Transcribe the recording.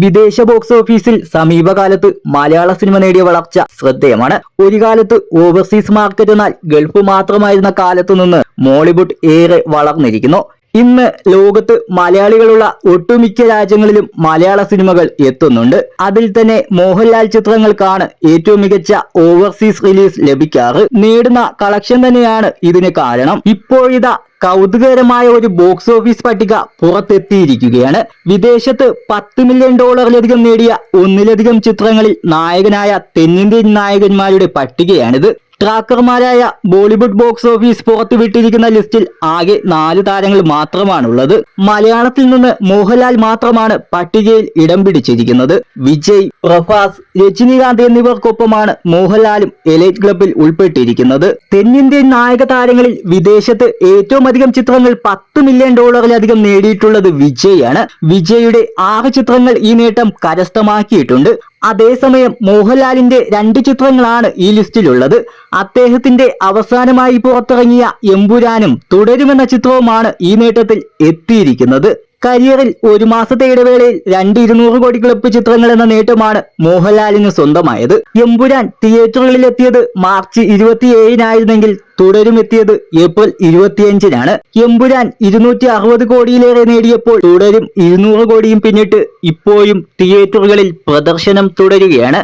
വിദേശ ബോക്സ് ഓഫീസിൽ സമീപകാലത്ത് മലയാള സിനിമ നേടിയ വളർച്ച ശ്രദ്ധേയമാണ്. ഒരു കാലത്ത് ഓവർസീസ് മാർക്കറ്റ് എന്നാൽ ഗൾഫ് മാത്രമായിരുന്ന കാലത്തു നിന്ന് മോളിവുഡ് ഏറെ വളർന്നിരിക്കുന്നു. ഇന്ന് ലോകത്ത് മലയാളികളുള്ള ഒട്ടുമിക്ക രാജ്യങ്ങളിലും മലയാള സിനിമകൾ എത്തുന്നുണ്ട്. അതിൽ തന്നെ മോഹൻലാൽ ചിത്രങ്ങൾക്കാണ് ഏറ്റവും മികച്ച ഓവർസീസ് റിലീസ് ലഭിക്കാറ്. നേടുന്ന കളക്ഷൻ തന്നെയാണ് ഇതിന് കാരണം. ഇപ്പോഴിതാ കൗതുകകരമായ ഒരു ബോക്സ് ഓഫീസ് പട്ടിക പുറത്തെത്തിയിരിക്കുകയാണ്. വിദേശത്ത് പത്ത് മില്യൺ ഡോളറിലധികം നേടിയ ഒന്നിലധികം ചിത്രങ്ങളിൽ നായകനായ തെന്നിന്ത്യൻ നായകന്മാരുടെ പട്ടികയാണിത്. ട്രാക്കർമാരായ ബോളിവുഡ് ബോക്സ് ഓഫീസ് പുറത്തുവിട്ടിരിക്കുന്ന ലിസ്റ്റിൽ ആകെ നാല് താരങ്ങൾ മാത്രമാണുള്ളത്. മലയാളത്തിൽ നിന്ന് മോഹൻലാൽ മാത്രമാണ് പട്ടികയിൽ ഇടം പിടിച്ചിരിക്കുന്നത്. വിജയ് പ്രഭാസ് രജനികാന്ത് എന്നിവർക്കൊപ്പമാണ് മോഹൻലാലും എലൈറ്റ് ക്ലബിൽ ഉൾപ്പെട്ടിരിക്കുന്നത്. തെന്നിന്ത്യൻ നായക താരങ്ങളിൽ വിദേശത്ത് ഏറ്റവും അധികം ചിത്രങ്ങൾ പത്ത് മില്യൺ ഡോളറിലധികം നേടിയിട്ടുള്ളത് വിജയ് ആണ് വിജയുടെ ആറ് ചിത്രങ്ങൾ ഈ നേട്ടം കരസ്ഥമാക്കിയിട്ടുണ്ട്. അതേസമയം മോഹൻലാലിന്റെ രണ്ട് ചിത്രങ്ങളാണ് ഈ ലിസ്റ്റിലുള്ളത്. അദ്ദേഹത്തിന്റെ അവസാനമായി പുറത്തിറങ്ങിയ എമ്പുരാനും തുടരുമെന്ന ചിത്രവുമാണ് ഈ നേട്ടത്തിൽ എത്തിയിരിക്കുന്നത്. കരിയറിൽ ഒരു മാസത്തെ ഇടവേളയിൽ രണ്ട് ഇരുന്നൂറ് കോടി ക്ലബ് ചിത്രങ്ങൾ എന്ന നേട്ടമാണ് മോഹൻലാലിന് സ്വന്തമായത്. എമ്പുരാൻ തിയേറ്ററുകളിൽ എത്തിയത് മാർച്ച് ഇരുപത്തിയേഴിനായിരുന്നെങ്കിൽ തുടരും എത്തിയത് ഏപ്രിൽ ഇരുപത്തിയഞ്ചിനാണ്. എമ്പുരാൻ ഇരുന്നൂറ്റി അറുപത് കോടിയിലേറെ നേടിയപ്പോൾ തുടരും ഇരുന്നൂറ് കോടിയും പിന്നിട്ട് ഇപ്പോഴും തിയേറ്ററുകളിൽ പ്രദർശനം തുടരുകയാണ്.